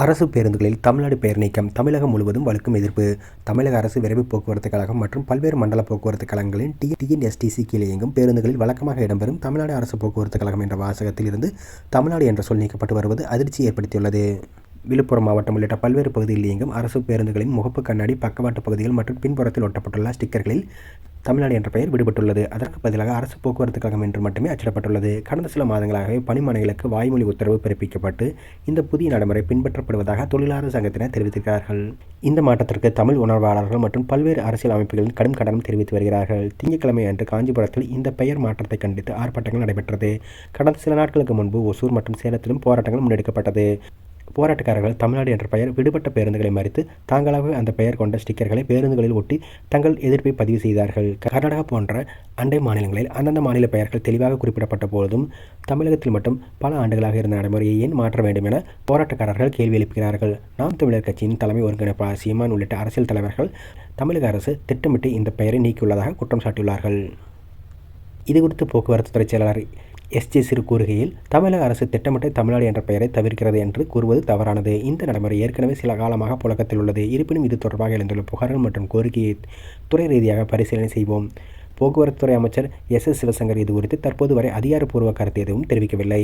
அரசு பேருந்துகளில் தமிழ்நாடு பெயர் நீக்கம் தமிழகம் முழுவதும் வலுக்கும் எதிர்ப்பு. தமிழக அரசு விரைவு போக்குவரத்து கழகம் மற்றும் பல்வேறு மண்டல போக்குவரத்து கழகங்களின் டி டிஎன்எஸ்டிசி கீழே இயங்கும் பேருந்துகளில் வழக்கமாக இடம்பெறும் தமிழ்நாடு அரசு போக்குவரத்து கழகம் என்ற வாசகத்தில் இருந்து தமிழ்நாடு என்ற சொல் நீக்கப்பட்டு வருவது அதிர்ச்சி ஏற்படுத்தியுள்ளது. விழுப்புரம் மாவட்டம் உள்ளிட்ட பல்வேறு பகுதிகளில் இயங்கும் அரசு பேருந்துகளின் முகப்பு கண்ணாடி பக்கவாட்டு பகுதிகள் மற்றும் பின்புறத்தில் ஒட்டப்பட்டுள்ள ஸ்டிக்கர்களில் தமிழ்நாடு என்ற பெயர் விடுபட்டுள்ளது. அதற்கு பதிலாக அரசு போக்குவரத்து கழகம் என்று மட்டுமே அச்சிடப்பட்டுள்ளது. கடந்த சில மாதங்களாகவே பணிமனைகளுக்கு வாய்மொழி உத்தரவு பிறப்பிக்கப்பட்டு இந்த புதிய நடைமுறை பின்பற்றப்படுவதாக தொழிலாளர் சங்கத்தினர் தெரிவித்திருக்கிறார்கள். இந்த மாற்றத்திற்கு தமிழ் உணர்வாளர்கள் மற்றும் பல்வேறு அரசியல் அமைப்புகளின் கடும் கண்டனம் தெரிவித்து வருகிறார்கள். திங்கட்கிழமை அன்று காஞ்சிபுரத்தில் இந்த பெயர் மாற்றத்தை கண்டித்து ஆர்ப்பாட்டங்கள் நடைபெற்றது. கடந்த சில நாட்களுக்கு முன்பு ஒசூர் மற்றும் சேலத்திலும் போராட்டங்கள் முன்னெடுக்கப்பட்டது. போராட்டக்காரர்கள் தமிழ்நாடு என்ற பெயர் விடுபட்ட பேருந்துகளை மறித்து தாங்களாகவே அந்த பெயர் கொண்ட ஸ்டிக்கர்களை பேருந்துகளில் ஒட்டி தங்கள் எதிர்ப்பை பதிவு செய்தார்கள். கர்நாடகா போன்ற அண்டை மாநிலங்களில் அந்தந்த மாநில பெயர்கள் தெளிவாக குறிப்பிடப்பட்ட போதும் தமிழகத்தில் மட்டும் பல ஆண்டுகளாக இருந்த நடைமுறையை ஏன் மாற்ற வேண்டும் என போராட்டக்காரர்கள் கேள்வி எழுப்புகிறார்கள் நாம் தமிழர் கட்சியின் தலைமை ஒருங்கிணைப்பாளர் சீமான் உள்ளிட்ட அரசியல் தலைவர்கள் தமிழக அரசு திட்டமிட்டு இந்த பெயரை நீக்கியுள்ளதாக குற்றம் சாட்டியுள்ளார்கள். இதுகுறித்து போக்குவரத்து துறை செயலாளர் எஸ் ஜே சிறு கூறுகையில் தமிழக அரசு திட்டமிட்டு தமிழ்நாடு என்ற பெயரை தவிர்க்கிறது என்று கூறுவது தவறானது. இந்த நடைமுறை ஏற்கனவே சில காலமாக புழக்கத்தில் உள்ளது. இருப்பினும் இது தொடர்பாக எழுந்துள்ள புகார்கள் மற்றும் கோரிக்கையை துறை ரீதியாக பரிசீலனை செய்வோம். போக்குவரத்துறை அமைச்சர் எஸ் எஸ் சிவசங்கர் இது குறித்து தற்போது வரை அதிகாரப்பூர்வ கருத்து எதுவும் தெரிவிக்கவில்லை.